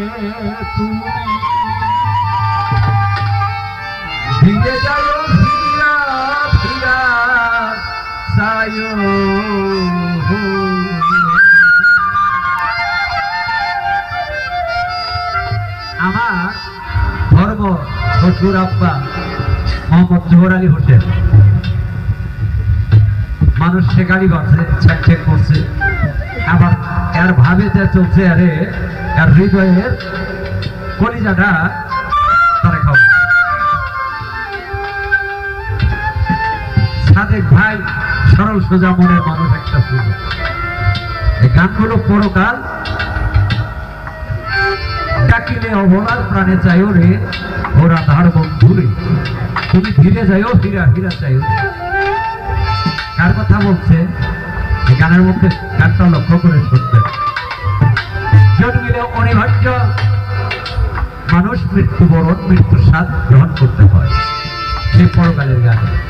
আমার ধর্ম হজুর আব্বা মোহাম্মদ হোটেল মানুষ সে গাড়ি বাড়ছে ছ্যাক করছে। আবার এর ভাবে যা চলছে, আরে এর হৃদয়ের কলিজাটা তারা খাও। সাদেক ভাই, সরল সোজা মনের মানুষ একটা সুযোগ এই গানগুলো পরকাল ডাকিলে অবলার প্রাণে চাইও রে, ওরা ধার বন্ধুরে। তুমি ধীরে যাইও, হীরা হীরা চাইও। কার কথা বলছে? এই গানের মধ্যে গানটা লক্ষ্য করে শুনবেন জন্মিলে অনিবার্য। মানুষ মৃত্যুবরণ মৃত্যুর স্বাদ গ্রহণ করতে হয়। সেই পরকালের গান।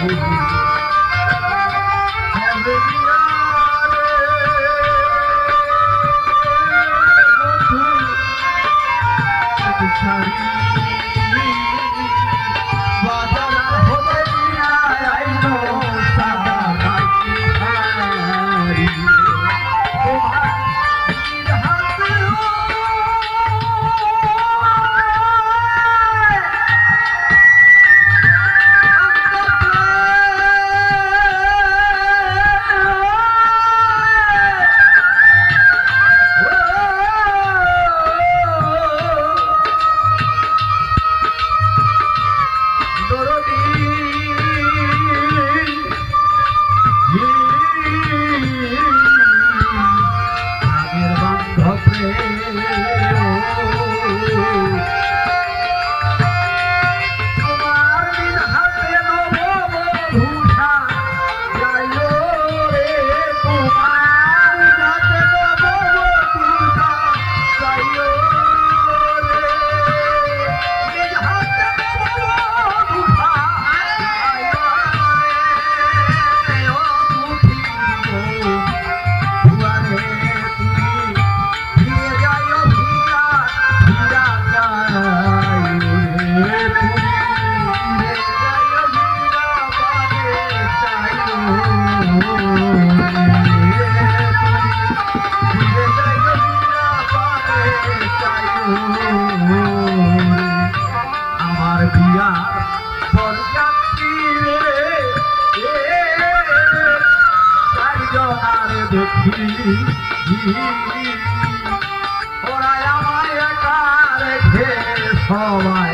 Thank you. চারজনার দেখি। ওরা আমার একা সবাই